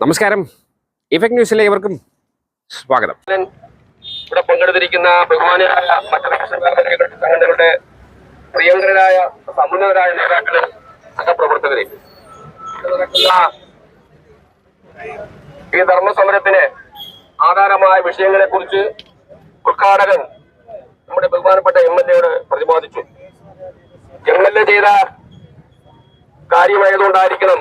നമസ്കാരം. ഇഫക്ട് ന്യൂസിലെ ഇവർക്കും സ്വാഗതം. ഇവിടെ പങ്കെടുത്തിരിക്കുന്ന ബഹുമാനായ മറ്റു പ്രിയങ്കരായ സമുന്നതരായ നേതാക്കൾ അംഗപ്രവർത്തകരെ ഈ ധർമ്മസമരത്തിന് ആധാരമായ വിഷയങ്ങളെ കുറിച്ച് ഉദ്ഘാടകൻ നമ്മുടെ ബഹുമാനപ്പെട്ട എം എൽ എയോട് പ്രതിപാദിച്ചു. എം എൽ എ ചെയ്ത കാര്യമായതുകൊണ്ടായിരിക്കണം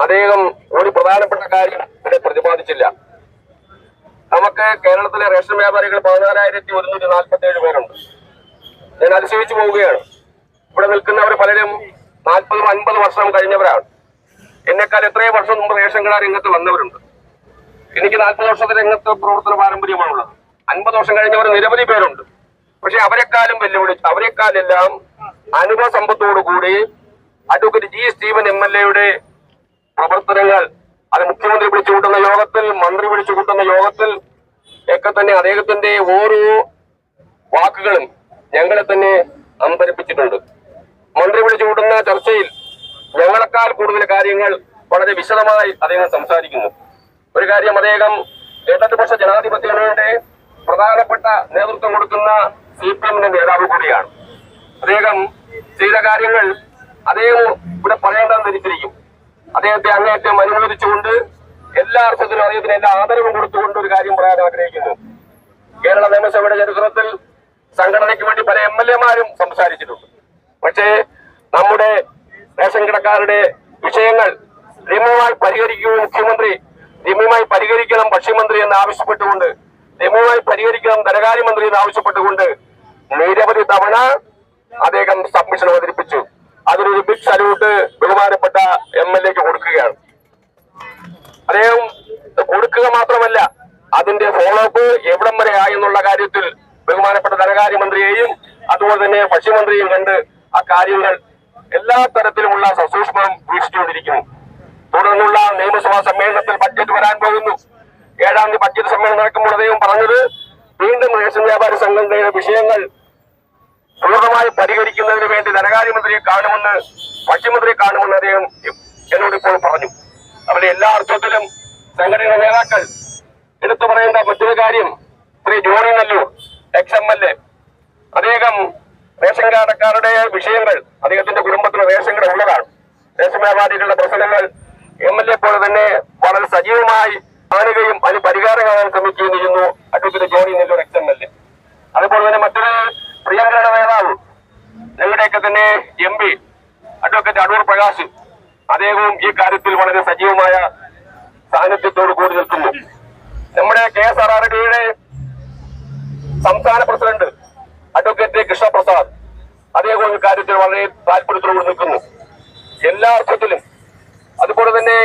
അദ്ദേഹം ഒരു പ്രധാനപ്പെട്ട കാര്യം ഇവിടെ പ്രതിപാദിച്ചില്ല. നമുക്ക് കേരളത്തിലെ റേഷൻ വ്യാപാരികൾ പതിനാലായിരത്തി ഒരുന്നൂറ്റി നാൽപ്പത്തി ഏഴ് പേരുണ്ട്. ഞാൻ അതിശയിച്ചു പോവുകയാണ്. ഇവിടെ നിൽക്കുന്നവർ പലരും നാൽപ്പതും അൻപത് വർഷം കഴിഞ്ഞവരാണ്. എന്നെക്കാൾ എത്രയോ വർഷം മുമ്പ് റേഷൻ കട രംഗത്ത് വന്നവരുണ്ട്. എനിക്ക് നാൽപ്പത് വർഷത്തെ രംഗത്ത് പ്രവർത്തന പാരമ്പര്യമാണുള്ളത്. അൻപത് വർഷം കഴിഞ്ഞവർ നിരവധി പേരുണ്ട്. പക്ഷെ അവരെക്കാളും വെല്ലുവിളി അവരെക്കാലെല്ലാം അനുഭവ സമ്പത്തോടുകൂടി advocate G. Steven M. L. എയുടെ പ്രവർത്തനങ്ങൾ അത് മുഖ്യമന്ത്രി വിളിച്ചു കൂട്ടുന്ന യോഗത്തിൽ മന്ത്രി വിളിച്ചു കൂട്ടുന്ന യോഗത്തിൽ ഒക്കെ തന്നെ അദ്ദേഹത്തിന്റെ ഓരോ വാക്കുകളും ഞങ്ങളെ തന്നെ അമ്പരിപ്പിച്ചിട്ടുണ്ട് മന്ത്രി വിളിച്ചു കൂട്ടുന്ന ചർച്ചയിൽ ഞങ്ങളെക്കാൾ കൂടുതൽ കാര്യങ്ങൾ വളരെ വിശദമായി അദ്ദേഹം സംസാരിക്കുന്നു. ഒരു കാര്യം അദ്ദേഹം ഇടതുപക്ഷ ജനാധിപത്യങ്ങളുടെ പ്രധാനപ്പെട്ട നേതൃത്വം കൊടുക്കുന്ന സി പി എമ്മിന്റെ നേതാവ് കൂടിയാണ്. അദ്ദേഹം ചെയ്ത കാര്യങ്ങൾ അദ്ദേഹം ഇവിടെ പറയേണ്ടെന്ന് ധരിച്ചിരിക്കും അദ്ദേഹത്തെ അങ്ങേറ്റം അനുമോദിച്ചുകൊണ്ട് എല്ലാ അർത്ഥത്തിലും അദ്ദേഹത്തിന് എല്ലാ ആദരവും കൊടുത്തുകൊണ്ട് ഒരു കാര്യം പറയാൻ ആഗ്രഹിക്കുന്നു. കേരള നിയമസഭയുടെ ചരിത്രത്തിൽ സംഘടനയ്ക്ക് വേണ്ടി പല എം എൽ എമാരും സംസാരിച്ചിട്ടുണ്ട്. പക്ഷേ നമ്മുടെ റേഷൻ കിടക്കാരുടെ വിഷയങ്ങൾ രമ്യമായി പരിഹരിക്കുകയും മുഖ്യമന്ത്രി രമ്യമായി പരിഹരിക്കണം ഭക്ഷ്യമന്ത്രി എന്ന് ആവശ്യപ്പെട്ടുകൊണ്ട് രമ്യമായി പരിഹരിക്കണം ധനകാര്യമന്ത്രി എന്ന് ആവശ്യപ്പെട്ടുകൊണ്ട് നിരവധി തവണ അദ്ദേഹം സബ്മിഷൻ അവതരിപ്പിച്ചു. ഭക്ഷ്യമന്ത്രിയും കണ്ട് ആ കാര്യങ്ങൾ എല്ലാ തരത്തിലുമുള്ള സസൂക്ഷ്മം വീക്ഷിച്ചുകൊണ്ടിരിക്കുന്നു. തുടർന്നുള്ള നിയമസഭാ സമ്മേളനത്തിൽ ബഡ്ജറ്റ് വരാൻ പോകുന്നു. ഏഴാം തീയതി ബഡ്ജറ്റ് സമ്മേളനം നടക്കുമ്പോൾ അദ്ദേഹം പറഞ്ഞത് വീണ്ടും റേഷൻ വ്യാപാരി സംഘടനയുടെ വിഷയങ്ങൾ പൂർണമായി പരിഹരിക്കുന്നതിന് വേണ്ടി ധനകാര്യമന്ത്രിയെ കാണുമെന്ന് ഭക്ഷ്യമന്ത്രിയെ കാണുമെന്ന് അദ്ദേഹം എന്നോട് ഇപ്പോൾ പറഞ്ഞു. അവിടെ എല്ലാ അർത്ഥത്തിലും സംഘടനയുടെ നേതാക്കൾ എടുത്തു പറയേണ്ട മറ്റൊരു കാര്യം Shri Johny Nellore ex M L A. അദ്ദേഹം റേഷൻ കാർഡക്കാരുടെ വിഷയങ്ങൾ അദ്ദേഹത്തിന്റെ കുടുംബത്തിന് റേഷൻ കട ഉള്ളതാണ്. റേഷൻ വ്യാപാരികളുടെ പ്രശ്നങ്ങൾ എം എൽ എ പോലെ തന്നെ വളരെ സജീവമായി കാണുകയും അതിന് പരിഹാരം കാണാൻ ശ്രമിക്കുകയും ചെയ്യുന്നു advocate Johny Nellore ex M L A. അതുപോലെ തന്നെ മറ്റൊരു പ്രിയങ്കരുടെ നേതാവ് ഞങ്ങളുടെയൊക്കെ തന്നെ M P advocate Adoor Prakash. അദ്ദേഹവും ഈ കാര്യത്തിൽ വളരെ സജീവമായ സാന്നിധ്യത്തോട് കൂടി നിൽക്കുന്നു. നമ്മുടെ കെ എസ് ആർ ആർ ഡിയുടെ സംസ്ഥാന പ്രസിഡന്റ് അഡ്വക്കേറ്റ് കൃഷ്ണപ്രസാദ് അദ്ദേഹം ഒരു കാര്യത്തിൽ വളരെ താല്പര്യത്തോടുകൂടി നിൽക്കുന്നു. എല്ലാ അർത്ഥത്തിലും. അതുപോലെ തന്നെ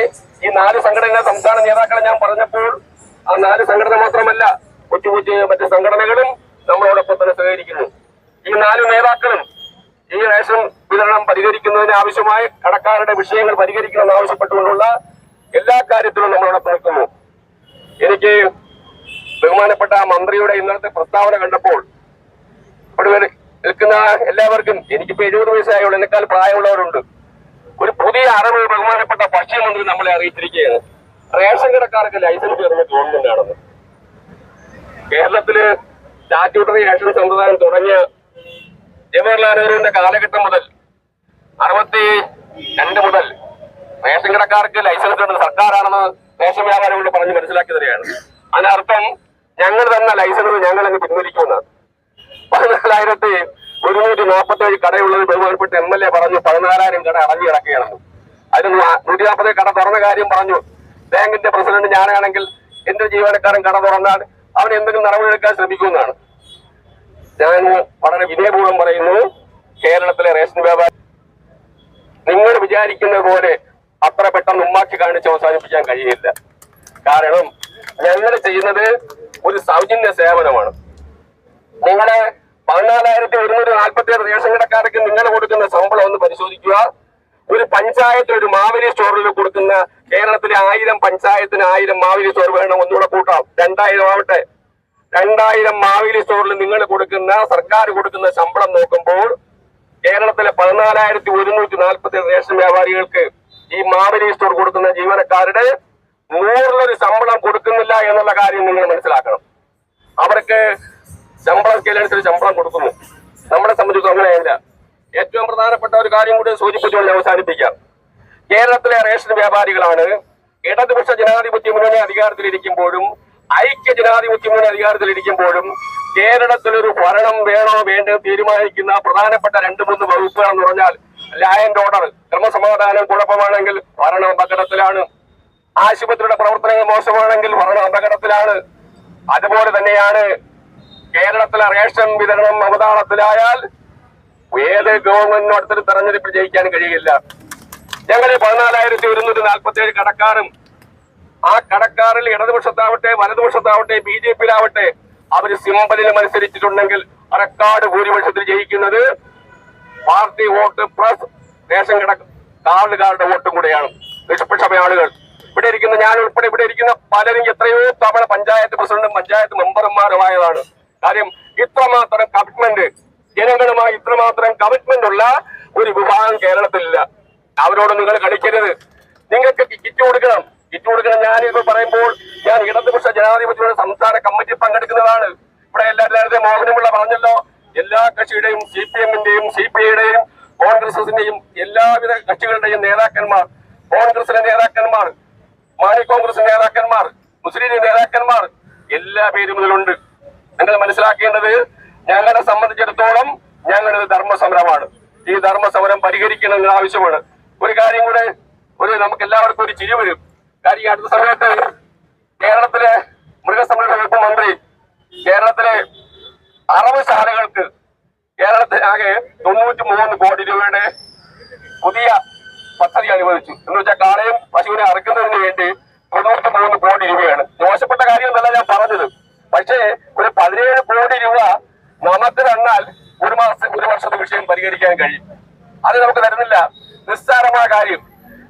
ഈ നാല് സംഘടനകളെ സംസ്ഥാന നേതാക്കളെ ഞാൻ പറഞ്ഞപ്പോൾ ആ നാല് സംഘടന മാത്രമല്ല കൊച്ചു കൊച്ചു മറ്റ് സംഘടനകളും നമ്മളോടൊപ്പം തന്നെ സഹകരിക്കുന്നു. ഈ നാല് നേതാക്കളും ഈ റേഷൻ വിതരണം പരിഹരിക്കുന്നതിന് ആവശ്യമായ കടക്കാരുടെ വിഷയങ്ങൾ പരിഹരിക്കണമെന്ന് ആവശ്യപ്പെട്ടുകൊണ്ടുള്ള എല്ലാ കാര്യത്തിലും നമ്മളോടൊപ്പം നിൽക്കുന്നു. എനിക്ക് ബഹുമാനപ്പെട്ട മന്ത്രിയുടെ ഇന്നത്തെ പ്രസ്താവന കണ്ടപ്പോൾ ഇവിടെ നിൽക്കുന്ന എല്ലാവർക്കും എനിക്കിപ്പോ എഴുപത് വയസ്സായുള്ള. എന്നെക്കാൾ പ്രായമുള്ളവരുണ്ട്. ഒരു പുതിയ അറിവ് ബഹുമാനപ്പെട്ട ഭക്ഷ്യമന്ത്രി നമ്മളെ അറിയിച്ചിരിക്കുകയാണ്. റേഷൻ കടക്കാർക്ക് ലൈസൻസ് തരുന്ന ഗവൺമെന്റ് ആണെന്ന്. കേരളത്തിൽ സ്റ്റാറ്റ്യൂട്ടറി റേഷൻ സമ്പ്രദായം തുടങ്ങിയ ജവഹർലാൽ നെഹ്റുവിന്റെ കാലഘട്ടം മുതൽ അറുപത്തി രണ്ട് മുതൽ റേഷൻ കടക്കാർക്ക് ലൈസൻസ് തരുന്നത് സർക്കാരാണെന്ന് റേഷൻ വ്യാപാരികളോട് പറഞ്ഞ് മനസ്സിലാക്കി തരികയാണ് അതിനർത്ഥം ഞങ്ങൾ തന്ന ലൈസൻസ് ഞങ്ങൾ അങ്ങ് പിൻവലിക്കുമെന്നാണ്. പതിനാലായിരത്തി ഒരുന്നൂറ്റി നാൽപ്പത്തി ഏഴ് കടയുള്ളത് ബഹുമാനപ്പെട്ട എം എൽ എ പറഞ്ഞു പതിനാലായിരം കട അടഞ്ഞു കിടക്കുകയാണ്. അതിന് നൂറ്റി നാൽപ്പത് കട തുറന്ന കാര്യം പറഞ്ഞു. ബാങ്കിന്റെ പ്രസിഡന്റ് ഞാനാണെങ്കിൽ എന്റെ ജീവനക്കാരൻ കട തുറന്നാൽ അവൻ എന്തെങ്കിലും നടപടിയെടുക്കാൻ ശ്രമിക്കുമെന്നാണ്. ഞാൻ വളരെ വിനയപൂർവം പറയുന്നു കേരളത്തിലെ റേഷൻ വ്യാപാരി നിങ്ങൾ വിചാരിക്കുന്ന പോലെ അത്ര പെട്ടെന്ന് ഉമ്മാക്കി കാണിച്ച് അവസാനിപ്പിക്കാൻ കഴിയില്ല. കാരണം ഞങ്ങൾ ചെയ്യുന്നത് ഒരു സൗജന്യ സേവനമാണ്. നിങ്ങൾ പതിനാലായിരത്തി ഒരുന്നൂറ്റി നാൽപ്പത്തി ഏഴ് റേഷൻ കടക്കാർക്ക് നിങ്ങൾ കൊടുക്കുന്ന ശമ്പളം ഒന്ന് പരിശോധിക്കുക. ഒരു പഞ്ചായത്തിൽ ഒരു മാവേലി സ്റ്റോറിൽ കൊടുക്കുന്ന കേരളത്തിലെ ആയിരം പഞ്ചായത്തിന് ആയിരം മാവേലി സ്റ്റോർ വേണം. ഒന്നുകൂടെ കൂട്ടാം. രണ്ടായിരം ആവട്ടെ. രണ്ടായിരം മാവേലി സ്റ്റോറിൽ നിങ്ങൾ കൊടുക്കുന്ന സർക്കാർ കൊടുക്കുന്ന ശമ്പളം നോക്കുമ്പോൾ കേരളത്തിലെ പതിനാലായിരത്തി ഒരുന്നൂറ്റി നാൽപ്പത്തി റേഷൻ വ്യാപാരികൾക്ക് ഈ മാവേലി സ്റ്റോർ കൊടുക്കുന്ന ജീവനക്കാരുടെ നൂറിലൊരു ശമ്പളം കൊടുക്കുന്നില്ല എന്നുള്ള കാര്യം നിങ്ങൾ മനസ്സിലാക്കണം. അവർക്ക് ശമ്പളം സ്കെയിലനുസരിച്ച് ശമ്പളം കൊടുക്കുന്നു. നമ്മളെ സംബന്ധിച്ച് അങ്ങനെയല്ല ഏറ്റവും പ്രധാനപ്പെട്ട ഒരു കാര്യം കൂടി സൂചിപ്പിച്ചുകൊണ്ട് അവസാനിപ്പിക്കാം. കേരളത്തിലെ റേഷൻ വ്യാപാരികളാണ് ഇടതുപക്ഷ ജനാധിപത്യ മുന്നണി അധികാരത്തിലിരിക്കുമ്പോഴും ഐക്യ ജനാധിപത്യ മുന്നണി അധികാരത്തിലിരിക്കുമ്പോഴും കേരളത്തിലൊരു ഭരണം വേണോ വേണ്ടോ തീരുമാനിക്കുന്ന പ്രധാനപ്പെട്ട രണ്ട് മൂന്ന് വകുപ്പുകൾ എന്ന് പറഞ്ഞാൽ ലാ ആൻഡ് ഓർഡർ ക്രമസമാധാനം കുഴപ്പമാണെങ്കിൽ ഭരണം അപകടത്തിലാണ്. ആശുപത്രിയുടെ പ്രവർത്തനങ്ങൾ മോശമാണെങ്കിൽ ഭരണം അപകടത്തിലാണ്. അതുപോലെ തന്നെയാണ് കേരളത്തിലെ റേഷൻ വിതരണം അവതാളത്തിലായാൽ ഏത് ഗവൺമെന്റിനും അടുത്തൊരു തെരഞ്ഞെടുപ്പ് ജയിക്കാൻ കഴിയില്ല. ഞങ്ങൾ പതിനാലായിരത്തി ഒരുന്നൂറ്റി നാൽപ്പത്തി ഏഴ് കടക്കാരും ആ കടക്കാരിൽ ഇടതുപക്ഷത്താവട്ടെ വലതുപക്ഷത്താവട്ടെ ബി ജെ പിയിലാവട്ടെ അവർ സിമ്പലിൽ മത്സരിച്ചിട്ടുണ്ടെങ്കിൽ റെക്കോർഡ് ഭൂരിപക്ഷത്തിൽ ജയിക്കുന്നത് പാർട്ടി വോട്ട് പ്ലസ് റേഷൻ കട കാർഡുകാരുടെ വോട്ടും കൂടെയാണ്. നിഷ്പക്ഷ ആളുകൾ ഇവിടെ ഇരിക്കുന്ന ഞാൻ ഉൾപ്പെടെ ഇവിടെ ഇരിക്കുന്ന പലരും എത്രയോ തവണ പഞ്ചായത്ത് പ്രസിഡന്റും പഞ്ചായത്ത് മെമ്പർമാരുമായതാണ്. കാര്യം ഇത്രമാത്രം കമ്മിറ്റ്മെന്റ് ജനങ്ങളുമായി ഇത്രമാത്രം കമ്മിറ്റ്മെന്റ് ഉള്ള ഒരു വിഭാഗം കേരളത്തിലില്ല. അവരോട് നിങ്ങൾ കളിക്കരുത്. നിങ്ങൾക്ക് കിറ്റ് കൊടുക്കണം. കിറ്റ് കൊടുക്കണം ഞാൻ ഇപ്പൊ പറയുമ്പോൾ ഞാൻ ഇടതുപക്ഷ ജനാധിപത്യയുടെ സംസ്ഥാന കമ്മിറ്റി പങ്കെടുക്കുന്നതാണ്. ഇവിടെ എല്ലാവരുടെ മോഹനമുള്ള പറഞ്ഞല്ലോ എല്ലാ കക്ഷിയുടെയും സി പി എമ്മിന്റെയും സി പി ഐയുടെയും കോൺഗ്രസിന്റെയും എല്ലാവിധ കക്ഷികളുടെയും നേതാക്കന്മാർ കോൺഗ്രസിലെ നേതാക്കന്മാർ മാണി കോൺഗ്രസ് നേതാക്കന്മാർ മുസ്ലിം നേതാക്കന്മാർ എല്ലാ പേരും ഇതിലുണ്ട്. നിങ്ങൾ മനസ്സിലാക്കേണ്ടത് ഞങ്ങളെ സംബന്ധിച്ചിടത്തോളം ഞങ്ങളത് ധർമ്മസമരമാണ്. ഈ ധർമ്മസമരം പരിഹരിക്കണമെന്ന് ആവശ്യമാണ്. ഒരു കാര്യം കൂടെ ഒരു നമുക്ക് എല്ലാവർക്കും ഒരു ചിരി വരും. കാര്യം അടുത്ത സമയത്ത് കേരളത്തിലെ മൃഗസംരക്ഷണ വകുപ്പ് മന്ത്രി കേരളത്തിലെ അറവ് ശാലകൾക്ക് കേരളത്തിലാകെ തൊണ്ണൂറ്റി മൂന്ന് കോടി രൂപയുടെ പുതിയ പദ്ധതി അനുവദിച്ചു. എന്ന് വെച്ചാൽ കാളയും പശുവിനെ അറക്കുന്നതിന് വേണ്ടി തൊണ്ണൂറ്റി മൂന്ന് കോടി രൂപയാണ്. മോശപ്പെട്ട കാര്യമൊന്നല്ല ഞാൻ പറഞ്ഞത്. പക്ഷേ പതിനേഴ് കോടി രൂപ നമുക്ക് തന്നാൽ ഒരു മാസം ഒരു വർഷത്തെ വിഷയം പരിഹരിക്കാൻ കഴിയും. അത് നമുക്ക് തരുന്നില്ല. നിസ്സാരമായ കാര്യം.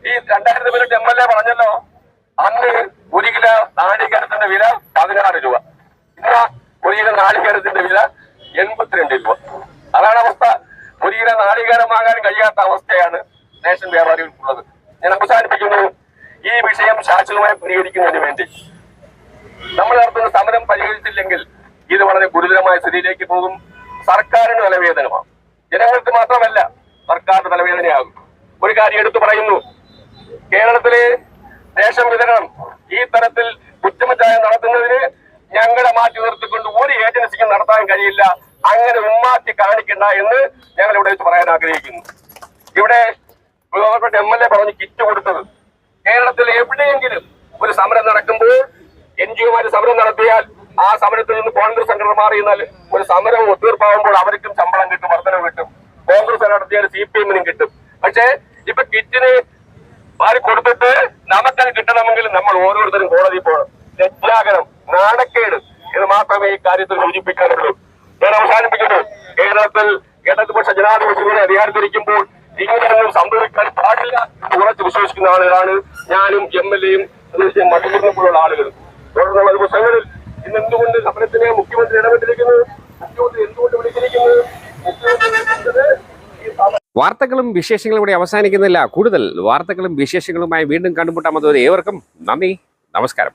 ഈ രണ്ടായിരത്തി പതിനെട്ട് എം എൽ എ പറഞ്ഞല്ലോ അന്ന് ഒരു കിലോ നാളികേരത്തിന്റെ വില പതിനാറ് രൂപ. ഇന്ന് ഒരു കിലോ നാളികേരത്തിന്റെ വില എൺപത്തിരണ്ട് രൂപ. അതാണ് അവസ്ഥ. ഒരു കിലോ നാളികേരം വാങ്ങാൻ കഴിയാത്ത അവസ്ഥയാണ് റേഷൻ വ്യാപാരികൾക്കുള്ളത് ഞാൻ അവസാനിപ്പിക്കുന്നു. ഈ വിഷയം ശാശ്വതമായി പരിഹരിക്കുന്നതിന് വേണ്ടി. നമ്മൾ നടത്തുന്ന സമരം പരിഹരിച്ചില്ലെങ്കിൽ ഇത് വളരെ ഗുരുതരമായ സ്ഥിതിയിലേക്ക് പോകും. സർക്കാരിന് തലവേദനമാണ്. ജനങ്ങൾക്ക് മാത്രമല്ല സർക്കാരിന് തലവേദനയാകും. ഒരു കാര്യം എടുത്തു പറയുന്നു. കേരളത്തിലെ റേഷൻ വിതരണം ഈ തരത്തിൽ കുറ്റമറ്റായം നടത്തുന്നതിന് ഞങ്ങളെ മാറ്റി നിർത്തിക്കൊണ്ട് ഒരു ഏജൻസിക്കും നടത്താൻ കഴിയില്ല. അങ്ങനെ ഉമ്മാറ്റി കാണിക്കണ്ട എന്ന് ഞങ്ങൾ ഇവിടെ വെച്ച് പറയാൻ ആഗ്രഹിക്കുന്നു. ഇവിടെ ബഹുമാനപ്പെട്ട എം എൽ എ പറഞ്ഞ് കിറ്റ് കൊടുത്തത്. കേരളത്തിൽ എവിടെയെങ്കിലും ഒരു സമരം നടക്കുമ്പോൾ എൻ ജി ഒമാര് സമരം നടത്തിയാൽ ആ സമരത്തിൽ നിന്ന് കോൺഗ്രസ് സംഘടന മാറി എന്നാൽ ഒരു സമരം ഒത്തീർപ്പാകുമ്പോൾ അവർക്കും ശമ്പളം കിട്ടും വർധന കിട്ടും. കോൺഗ്രസ് നടത്തിയാൽ സി പി എമ്മിനും കിട്ടും. പക്ഷേ ഇപ്പൊ കിറ്റിന് മാറി കൊടുത്തിട്ട് നമുക്കത് കിട്ടണമെങ്കിൽ നമ്മൾ ഓരോരുത്തരും കോടതി പോകണം. ലജ്ജാകരം നാണക്കേട് ഇത് മാത്രമേ ഈ കാര്യത്തിൽ സൂചിപ്പിക്കാനുള്ളൂ. ഞാൻ അവസാനിപ്പിക്കുന്നു. കേരളത്തിൽ ഇടതുപക്ഷ ജനാധിപത്യത്തിന്റെ അധികാരത്തിരിക്കുമ്പോൾ ഇങ്ങനെയൊന്നും സംഭവിക്കാൻ പാടില്ല എന്ന് ഉറച്ചു വിശ്വസിക്കുന്ന ആളുകളാണ് ഞാനും എം എൽ എയും മറ്റുള്ള ആളുകൾ തുടർന്നുള്ള ദിവസങ്ങളിൽ ഇന്ന് എന്തുകൊണ്ട് സമരത്തിന് മുഖ്യമന്ത്രി ഇടപെട്ടിരിക്കുന്നു? മുഖ്യമന്ത്രി എന്തുകൊണ്ട് വിളിച്ചിരിക്കുന്നു? മുഖ്യമന്ത്രി വിളിച്ചത് ഈ വാർത്തകളും വിശേഷങ്ങളും ഇവിടെ അവസാനിക്കുന്നില്ല. കൂടുതൽ വാർത്തകളും വിശേഷങ്ങളുമായി വീണ്ടും കണ്ടുമുട്ടാമത് ഏവർക്കും നന്ദി. നമസ്കാരം.